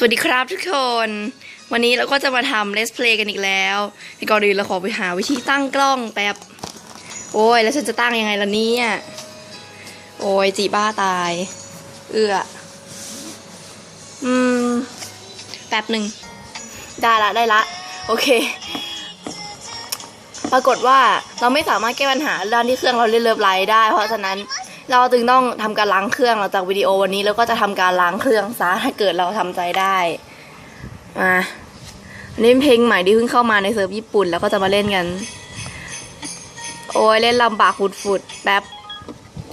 สวัสดีครับทุกคน วันนี้เราก็จะมาทำ Let's Play กันอีกแล้วก่อนอื่นเราขอไปหาวิธีตั้งกล้องแป๊บ โอ้ย แล้วฉันจะตั้งยังไงล่ะเนี่ย โอ้ย จีบ้าตาย เอื้อ อืม แป๊บหนึ่ง ได้ละได้ละ โอเค ปรากฏว่าเราไม่สามารถแก้ปัญหาด้านที่เครื่องเราเล่นเลิฟไลท์ได้ เพราะฉะนั้น เราจึงต้องทำการล้างเครื่องเราจากวิดีโอวันนี้แล้วก็จะทำการล้างเครื่องซะถ้าเกิดเราทำใจได้มาอันนี้เป็นเพลงใหม่ที่เพิ่งเข้ามาในเซิร์ฟญี่ปุ่นแล้วก็จะมาเล่นกัน โอ้ยเล่นลำบากฟุดๆแป๊บ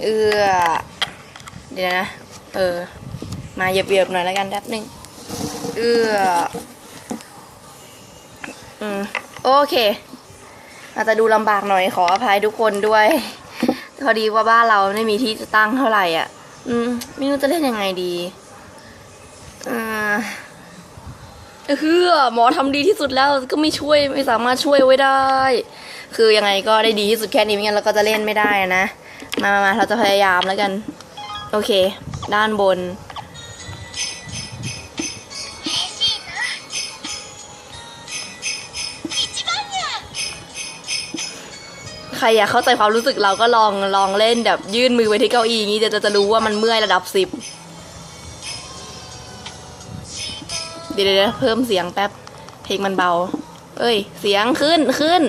เออเดี๋ยวนะ เออ มาเหยียบๆหน่อยแล้วกันแป๊บหนึงเอออืมโอเค อาจจะดูลำบากหน่อยขออภัยทุกคนด้วย พอดีว่าบ้านเราไม่มีที่จะตั้งเท่าไหร่อะ อืม ไม่รู้จะเล่นยังไงดีอ่าเฮือหมอทำดีที่สุดแล้วก็ไม่ช่วยไม่สามารถช่วยไว้ได้ คือยังไงก็ได้ดีที่สุดแค่นี้ไม่งั้นเราก็จะเล่นไม่ได้นะ มามามาเราจะพยายามแล้วกัน โอเค ด้านบน ใครอยากเข้าใจความรู้สึกเราก็ลองลองเล่นแบบยื่นมือไปที่เก้าอี้อย่างนี้จะจะจะรู้ว่ามันเมื่อยระดับสิบเดี๋ยวเดี๋ยวเดี๋ยวเพิ่มเสียงแป๊บ เพลงมันเบา เอ้ย เสียงขึ้นขึ้น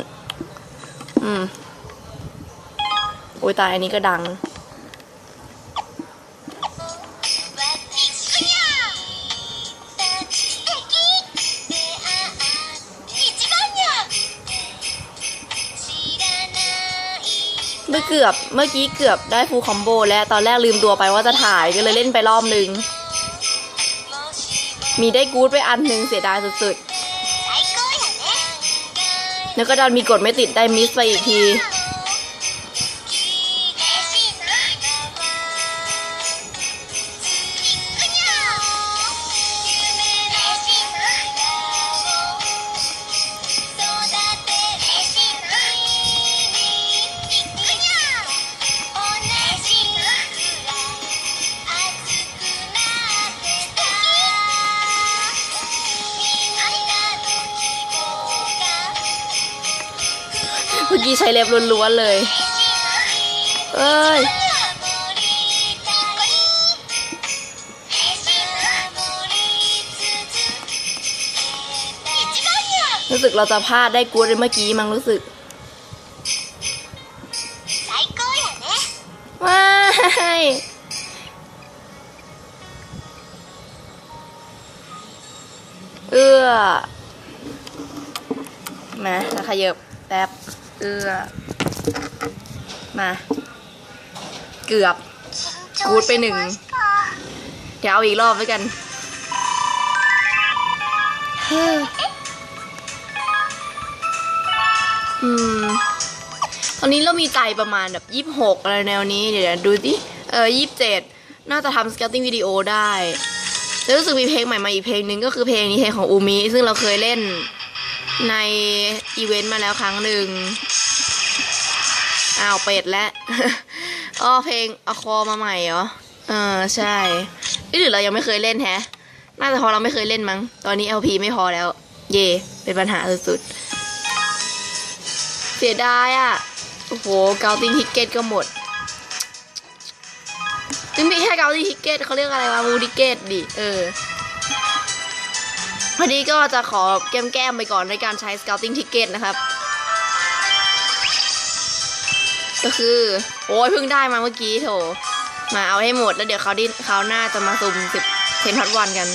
อืม โอ้ยตายอันนี้ก็ดัง มื่อเกือบเมื่อกี้เกือบได้ฟูลคอมโบแล้วตอนแรกลืมตัวไปว่าจะถ่ายก็เลยเล่นไปรอบนึง มีได้กู๊ดไปอันหนึ่งเสียดายสุดๆ แล้วก็ดันมีกดไม่ติดได้มิสไปอีกที เมื่อกี้ใช้เล็บล้วนๆเลย เอ้ยรู้สึกเราจะพลาดได้กู๊ดเลยเมื่อกี้มั้งรู้สึกว้ายเอื้อมาแล้วขยับแป๊บ เอือ มา เกือบกูดไปหนึ่ง เดี๋ยวเอาอีกรอบด้วยกันเฮ้อืม ตอนนี้เรามีใจประมาณแบบยี่สิบหกอะไรแนวนี้ เดี๋ยวดูดิ เออยี่สิบเจ็ด น่าจะทำสเกลติ้งวิดีโอได้แล้วรู้สึกมีเพลงใหม่มาอีกเพลงหนึ่งก็คือเพลงนี้เพลงของอูมิ ซึ่งเราเคยเล่น ในอีเวนต์มาแล้วครั้งหนึ่งอ้าวเป็ดแล้วอ๋อเพลงอคอมาใหม่เหรอเออใช่อ้ยหรือเรายังไม่เคยเล่นแฮะ น่าจะเพอเราไม่เคยเล่นมั้ง ตอนนี้ LP ไม่พอแล้ว เย่เป็นปัญหาสุดๆ เสียดายอะ โอ้โห เกาติงทิกเก็ตก็หมดจึงม่แค่เกาติงทิกเก็ตเขาเรียกอะไรวะมูดิเก็ตดิ เออ วันนี้ก็จะขอแก้มๆไปก่อนในการใช้ scouting ticket นะครับ ก็คือ โอ้ยเพิ่งได้มาเมื่อกี้โถ มาเอาให้หมดแล้วเดี๋ยวเขาดิเขาหน้าจะมาซุ่มสิบเทนทัดวันกัน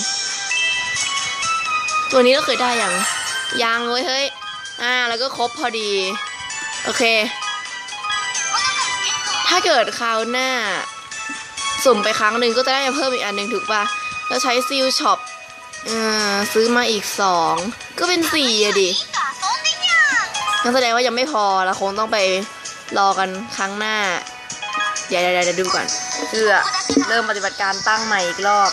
ตัวนี้ก็เคยได้ยังยังเว้ยเฮ้ย อ่า แล้วก็ครบพอดี โอเค ถ้าเกิดคราวหน้า สุ่มไปครั้งหนึ่งก็จะได้เพิ่มอีกอันหนึ่งถูกปะแล้วใช้ซิลช็อป อ่าซื้อมาอีกสองก็เป็นสี่อะดิงั้นแสดงว่ายังไม่พอเราคงต้องไปรอกันครั้งหน้าเดี๋ยวเดี๋ยวเดี๋ยวดูก่อนเพื่อเริ่มปฏิบัติการตั้งใหม่อีกรอบ